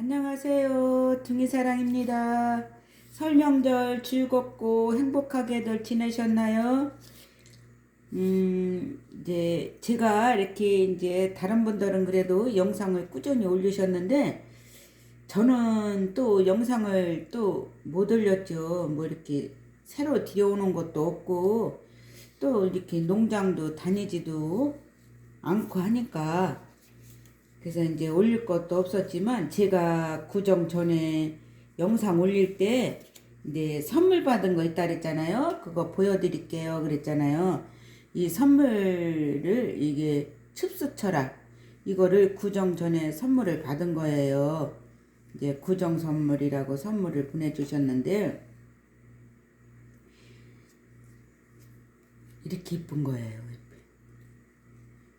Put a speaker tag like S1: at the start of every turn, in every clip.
S1: 안녕하세요. 둥이사랑입니다. 설명절 즐겁고 행복하게들 지내셨나요? 음, 이제 제가 이렇게 이제 다른 분들은 그래도 영상을 꾸준히 올리셨는데 저는 또 영상을 또 못 올렸죠. 뭐 이렇게 새로 들여오는 것도 없고 또 이렇게 농장도 다니지도 않고 하니까 그래서 이제 올릴 것도 없었지만 제가 구정 전에 영상 올릴 때 이제 선물 받은 거 있다 그랬잖아요. 그거 보여드릴게요. 그랬잖아요. 이 선물을 이게 춥수 철학 이거를 구정 전에 선물을 받은 거예요. 이제 구정 선물이라고 선물을 보내주셨는데 이렇게 이쁜 거예요.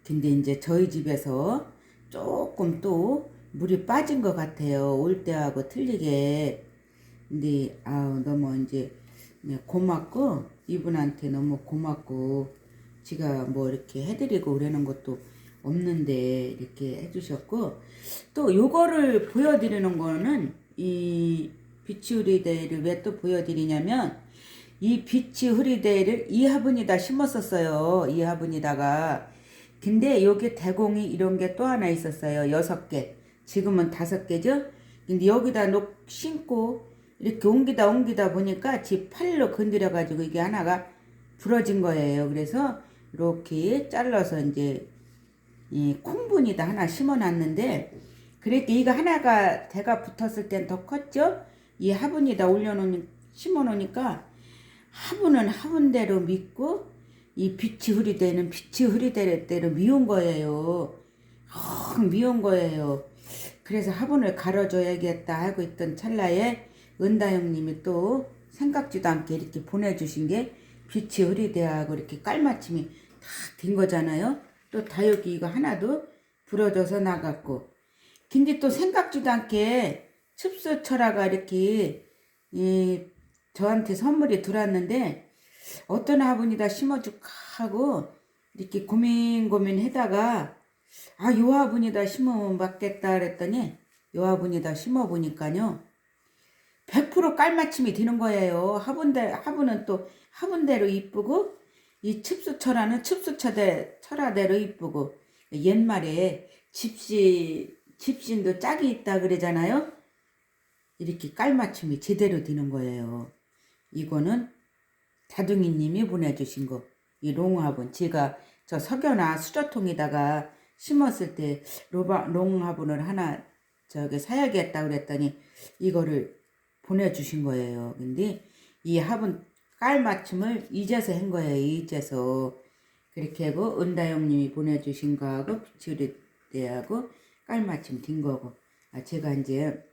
S1: 근데 이제 저희 집에서 조금 또 물이 빠진 것 같아요. 올 때하고 틀리게. 근데 아우 너무 이제 고맙고 이분한테 너무 고맙고 지가 뭐 이렇게 해드리고 그러는 것도 없는데 이렇게 해주셨고 또 요거를 보여드리는 거는 이 비치 흐리데이를 왜 또 보여드리냐면 이 비치 흐리데이를 이 화분에다 심었었어요. 이 화분에다가 근데 여기 대공이 이런 게 또 하나 있었어요. 여섯 개. 지금은 다섯 개죠? 근데 여기다 놓 심고 이렇게 옮기다 옮기다 보니까 지 팔로 건드려 가지고 이게 하나가 부러진 거예요. 그래서 이렇게 잘라서 이제 이 콩분이다 하나 심어 놨는데 그렇게 이거 하나가 대가 붙었을 땐 더 컸죠? 이 화분에다 올려놓으니 심어 놓으니까 화분은 화분대로 믿고 이 빛이 흐리대는 빛이 흐리대로 미운 거예요. 헉 미운 거예요. 그래서 화분을 갈아줘야겠다 하고 있던 찰나에 은다 형님이 또 생각지도 않게 이렇게 보내주신 게 빛이 흐리대하고 이렇게 깔맞춤이 다 된 거잖아요. 또 다육이 이거 하나도 부러져서 나갔고. 근데 또 생각지도 않게 춥수철화가 이렇게 이 저한테 선물이 들어왔는데 어떤 화분이다 심어줄까 하고 이렇게 고민 고민 하다가 아 요 화분이다 심으면 맞겠다 그랬더니 요 화분이다 심어 보니까요 100% 깔맞춤이 되는 거예요. 화분대 화분은 또 화분대로 이쁘고 이 칩수철화는 칩수철대 철화대로 이쁘고 옛말에 집시 집신도 짝이 있다 그러잖아요. 이렇게 깔맞춤이 제대로 되는 거예요. 이거는 다둥이 님이 보내주신 거. 이 롱화분. 제가 저 석연아 수저통에다가 심었을 때 로바, 롱화분을 하나 저기 사야겠다 그랬더니 이거를 보내주신 거예요. 근데 이 화분 깔맞춤을 이제서 한 거예요. 이제서. 그렇게 하고 은다영 님이 보내주신 거하고 비추리대하고 깔맞춤 된 거고. 아, 제가 이제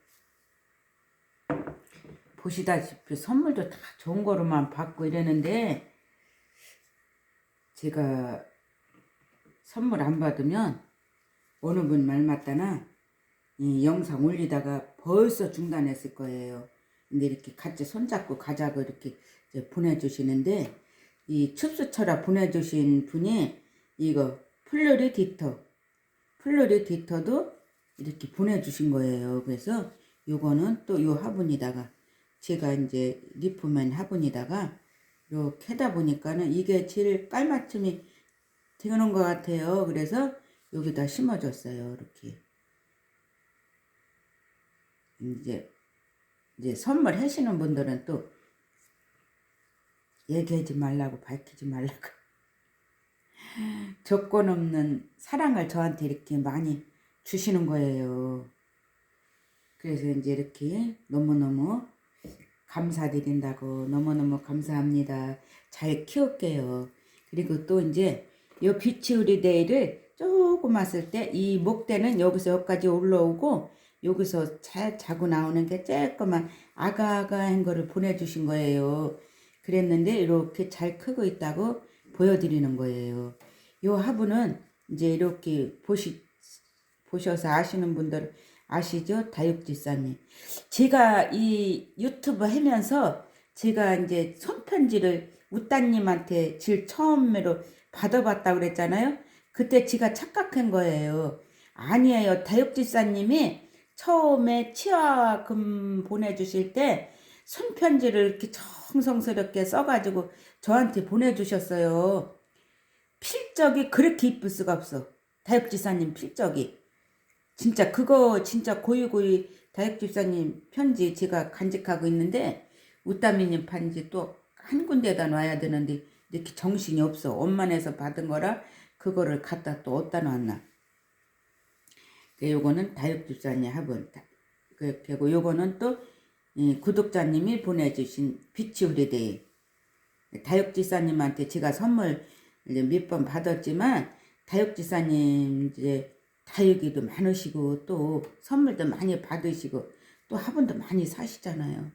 S1: 보시다시피 선물도 다 좋은 거로만 받고 이러는데 제가 선물 안 받으면 어느 분 말 맞다나 이 영상 올리다가 벌써 중단했을 거예요. 근데 이렇게 같이 손잡고 가자고 이렇게 보내주시는데 이 춥수철화 보내주신 분이 이거 플루리 디터 플루리 디터도 이렇게 보내주신 거예요. 그래서 요거는 또 요 화분에다가 제가 이제 리프맨 화분에다가 이렇게 하다 보니까는 이게 제일 깔맞춤이 되는 것 같아요. 그래서 여기다 심어줬어요. 이렇게. 이제, 이제 선물 하시는 분들은 또 얘기하지 말라고 밝히지 말라고. 조건 없는 사랑을 저한테 이렇게 많이 주시는 거예요. 그래서 이제 이렇게 너무너무 감사드린다고 너무너무 감사합니다. 잘 키울게요. 그리고 또 이제 요 비치 우리 데이를 조금 왔을 때 이 목대는 여기서 여기까지 올라오고 여기서 잘 자고 나오는 게 조그만 아가아가한 거를 보내주신 거예요. 그랬는데 이렇게 잘 크고 있다고 보여드리는 거예요. 요 화분은 이제 이렇게 보시, 보셔서 아시는 분들 아시죠? 다육지사님. 제가 이 유튜브 하면서 제가 이제 손편지를 우따님한테 질 처음으로 받아봤다 그랬잖아요. 그때 제가 착각한 거예요. 아니에요. 다육지사님이 처음에 치아금 보내주실 때 손편지를 이렇게 정성스럽게 써가지고 저한테 보내주셨어요. 필적이 그렇게 이쁠 수가 없어. 다육지사님 필적이. 진짜 그거 진짜 고이고이 다육지사님 편지 제가 간직하고 있는데 우따미님 편지 또 한 군데다 놔야 되는데 이렇게 정신이 없어. 엄만에서 받은 거라 그거를 갖다 또 어디다 놨나. 그 요거는 다육집사님 화분. 그리고 요거는 또이 구독자님이 보내주신 비치 후리데이. 다육지사님한테 제가 선물 몇 번 받았지만 다육지사님 이제 다육이도 많으시고 또 선물도 많이 받으시고 또 화분도 많이 사시잖아요.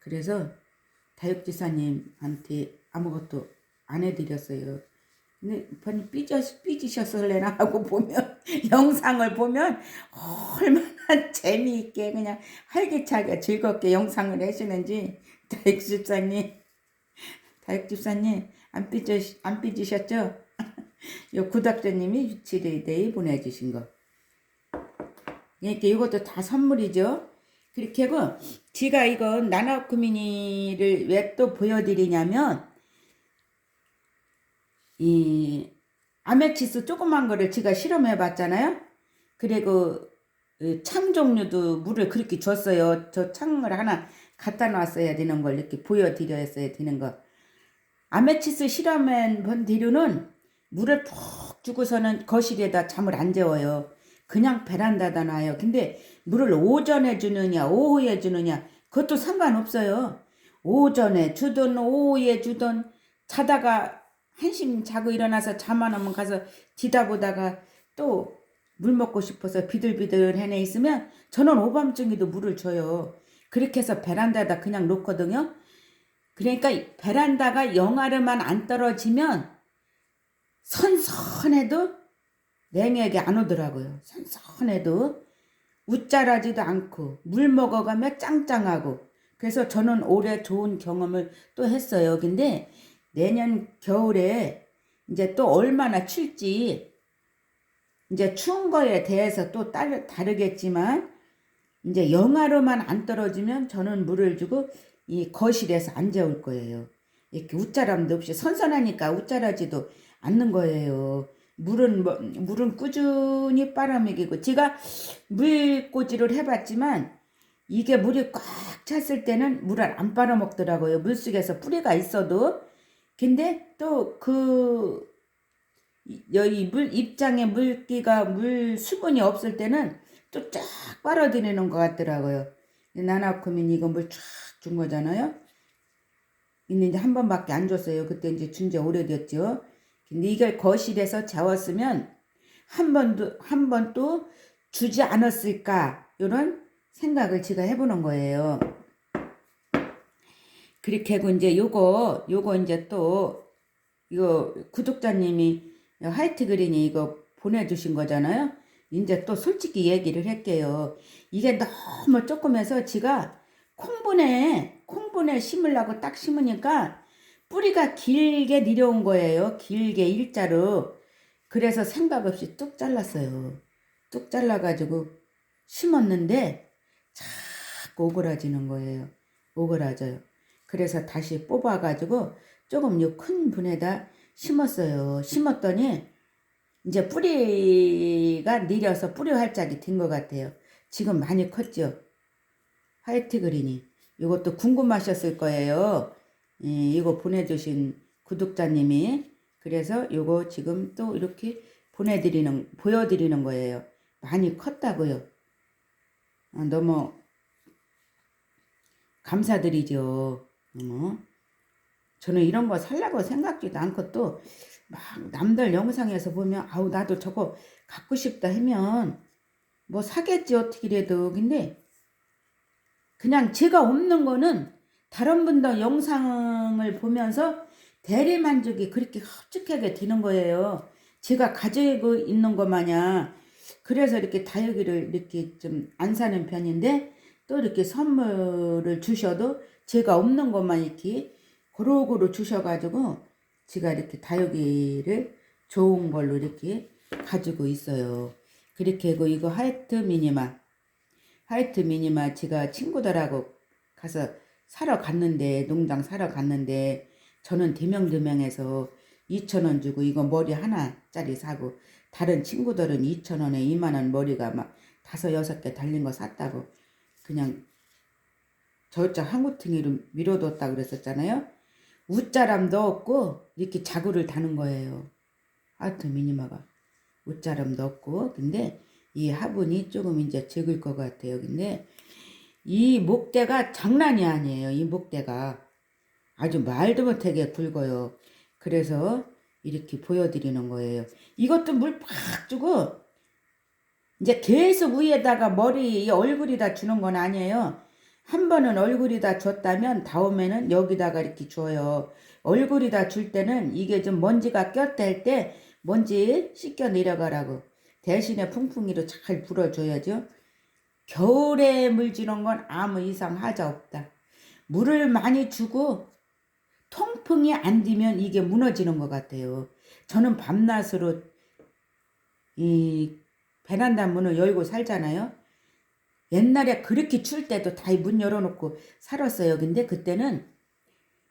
S1: 그래서 다육지사님한테 아무것도 안 해드렸어요. 근데 삐져, 삐지셨을래나 하고 보면 영상을 보면 얼마나 재미있게 그냥 활기차게 즐겁게 영상을 하시는지 다육집사님 다육집사님 안 삐져 안 삐지셨죠? 요 구독자님이 유치데이데이 보내주신 거. 이렇게 이것도 다 선물이죠. 그렇게 하고 제가 이거 나나쿠미니를 왜 또 보여드리냐면 이 아메치스 조그만 거를 제가 실험해 봤잖아요. 그리고 그창 종류도 물을 그렇게 줬어요. 저 창을 하나 갖다 놨어야 되는 걸 이렇게 보여드려야 되는 거. 아메치스 실험한 본 뒤로는 물을 푹 주고서는 거실에다 잠을 안 재워요. 그냥 베란다다 놔요. 근데 물을 오전에 주느냐 오후에 주느냐 그것도 상관없어요. 오전에 주든 오후에 주든 자다가 한심 자고 일어나서 잠 안 오면 가서 디다 보다가 또 물 먹고 싶어서 비들비들 해내 있으면 저는 오밤중에도 물을 줘요. 그렇게 해서 베란다에다 그냥 놓거든요. 그러니까 이 베란다가 영하르만 안 떨어지면 선선해도 냉에게 안 오더라고요. 선선해도 웃자라지도 않고 물 먹어가며 짱짱하고 그래서 저는 올해 좋은 경험을 또 했어요. 근데 내년 겨울에 이제 또 얼마나 칠지 이제 추운 거에 대해서 또 따르, 다르겠지만 이제 영하로만 안 떨어지면 저는 물을 주고 이 거실에서 안 재울 거예요. 이렇게 웃자람도 없이 선선하니까 웃자라지도 않는 거예요. 물은 뭐, 물은 꾸준히 빨아먹이고 제가 물꽂이를 해봤지만 이게 물이 꽉 찼을 때는 물을 안 빨아먹더라고요. 물속에서 뿌리가 있어도 근데 또그 여기 물 입장에 물기가 물 수분이 없을 때는 또 쫙 빨아들이는 것 같더라고요. 나나코민 이거 물 쫙 준 거잖아요. 근데 이제 한 번밖에 안 줬어요. 그때 이제 준 지 오래됐죠. 이걸 거실에서 재웠으면 한 번도 한 번 또 주지 않았을까 이런 생각을 제가 해보는 거예요. 그렇게 하고 이제 요거 요거 이제 또 이거 구독자님이 화이트 그린이 이거 보내주신 거잖아요. 이제 또 솔직히 얘기를 할게요. 이게 너무 조금해서 제가 콩분에 콩분에 심으려고 딱 심으니까 뿌리가 길게 내려온 거예요. 길게 일자로. 그래서 생각 없이 뚝 잘랐어요. 뚝 잘라가지고 심었는데 자꾸 오그라지는 거예요. 오그라져요. 그래서 다시 뽑아가지고 조금 요 큰 분에다 심었어요. 심었더니 이제 뿌리가 내려서 뿌리 활짝이 된 것 같아요. 지금 많이 컸죠. 화이트 그린이. 이것도 궁금하셨을 거예요. 예, 이거 보내주신 구독자님이. 그래서 이거 지금 또 이렇게 보내드리는, 보여드리는 거예요. 많이 컸다고요. 아, 너무 감사드리죠. 너무. 저는 이런 거 살라고 생각지도 않고 또 막 남들 영상에서 보면 아우 나도 저거 갖고 싶다 하면 뭐 사겠지 어떻게라도 근데 그냥 제가 없는 거는 다른 분들 영상을 보면서 대리만족이 그렇게 흡족하게 되는 거예요. 제가 가지고 있는 것 마냥 그래서 이렇게 다육이를 이렇게 좀 안 사는 편인데 또 이렇게 선물을 주셔도 제가 없는 것만 이렇게 고루고루 주셔가지고 제가 이렇게 다육이를 좋은 걸로 이렇게 가지고 있어요. 그렇게 하고 이거 하이트 미니마 화이트 미니마 제가 친구들하고 가서 사러 갔는데 농장 사러 갔는데 저는 대명대명해서 2,000원 주고 이거 머리 하나짜리 사고 다른 친구들은 2,000원에 2만원 머리가 막 다섯 여섯 개 달린 거 샀다고 그냥 저쪽 한구퉁이로 밀어뒀다 그랬었잖아요. 웃자람도 없고 이렇게 자구를 다는 거예요. 하여트 미니마가 웃자람도 없고 근데 이 화분이 조금 이제 적을 것 같아요. 근데 이 목대가 장난이 아니에요. 이 목대가 아주 말도 못하게 굵어요. 그래서 이렇게 보여드리는 거예요. 이것도 물 팍 주고 이제 계속 위에다가 머리 이 얼굴에다 주는 건 아니에요. 한 번은 얼굴에다 줬다면 다음에는 여기다가 이렇게 줘요. 얼굴에다 줄 때는 이게 좀 먼지가 꼈다 할 때 먼지 씻겨 내려가라고 대신에 풍풍이로 잘 불어줘야죠. 겨울에 물 주는 건 아무 이상 하자 없다. 물을 많이 주고 통풍이 안 되면 이게 무너지는 것 같아요. 저는 밤낮으로 이 베란다 문을 열고 살잖아요. 옛날에 그렇게 추울 때도 다 문 열어놓고 살았어요. 근데 그때는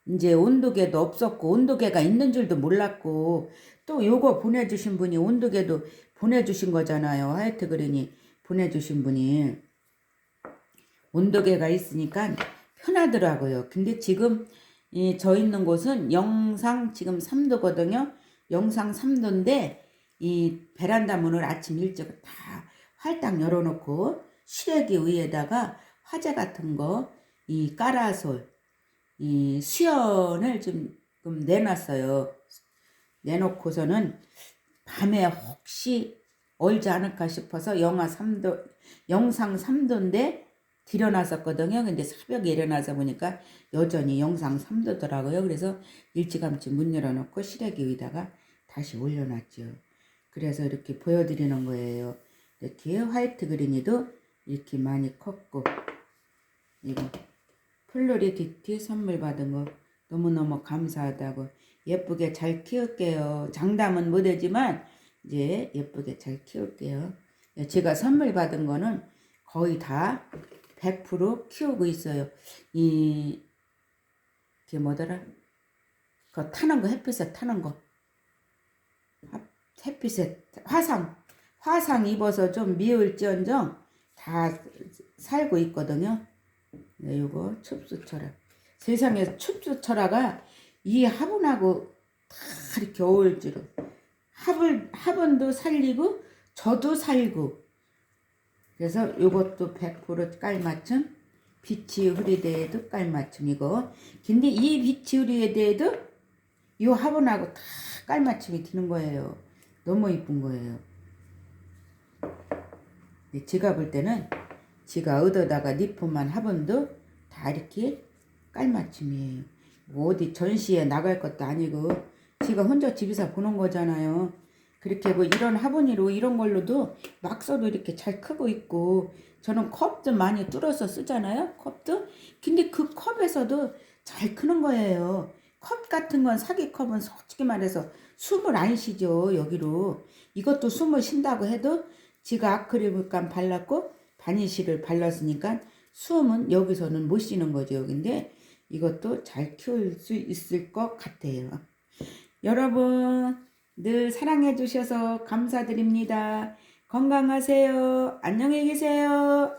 S1: 이제 온도계도 없었고 온도계가 있는 줄도 몰랐고 또 요거 보내주신 분이 온도계도 보내주신 거잖아요. 하여트 그린이 보내주신 분이 온도계가 있으니까 편하더라고요. 근데 지금 이 저 있는 곳은 영상 지금 3도거든요. 영상 3도인데 이 베란다 문을 아침 일찍 다 활딱 열어놓고 시래기 위에다가 화재 같은 거 이 까라솔 이 수연을 좀, 좀 내놨어요. 내놓고서는 밤에 혹시 얼지 않을까 싶어서 영하 3도 영상 3도인데 들여놨었거든요. 근데 새벽에 일어나서 보니까 여전히 영상 3도더라고요. 그래서 일찌감치 문 열어놓고 시래기 위에다가 다시 올려놨죠. 그래서 이렇게 보여드리는 거예요. 이렇게 화이트 그린이도 이렇게 많이 컸고 이거 플로리 디티 선물 받은 거 너무너무 감사하다고 예쁘게 잘 키울게요. 장담은 못하지만 이제 예쁘게 잘 키울게요. 제가 선물 받은 거는 거의 다 100% 키우고 있어요. 이, 이게 뭐더라? 그 타는 거, 햇빛에 타는 거. 하- 햇빛에, 화상. 화상 입어서 좀 미울지언정 다 살고 있거든요. 네, 요거 춥수 철학. 세상에 춥수 철학가 이 화분하고 다 이렇게 어울 줄은. 화분, 화분도 살리고, 저도 살고, 그래서 요것도 100% 깔맞춤 빛이 흐리대에도 깔맞춤이고 근데 이 빛이 흐리대에도 요 화분하고 다 깔맞춤이 드는 거예요. 너무 이쁜 거예요. 제가 볼 때는 제가 얻어다가 니프만 화분도 다 이렇게 깔맞춤이에요. 뭐 어디 전시에 나갈 것도 아니고 제가 혼자 집에서 보는 거잖아요 그렇게 뭐 이런 화분이로 이런 걸로도 막 써도 이렇게 잘 크고 있고 저는 컵도 많이 뚫어서 쓰잖아요 컵도. 근데 그 컵에서도 잘 크는 거예요. 컵 같은 건 사기 컵은 솔직히 말해서 숨을 안 쉬죠 여기로. 이것도 숨을 쉰다고 해도 지가 아크릴감 발랐고 바니쉬를 발랐으니까 숨은 여기서는 못 쉬는 거죠 근데 이것도 잘 키울 수 있을 것 같아요. 여러분 늘 사랑해 주셔서 감사드립니다. 건강하세요. 안녕히 계세요.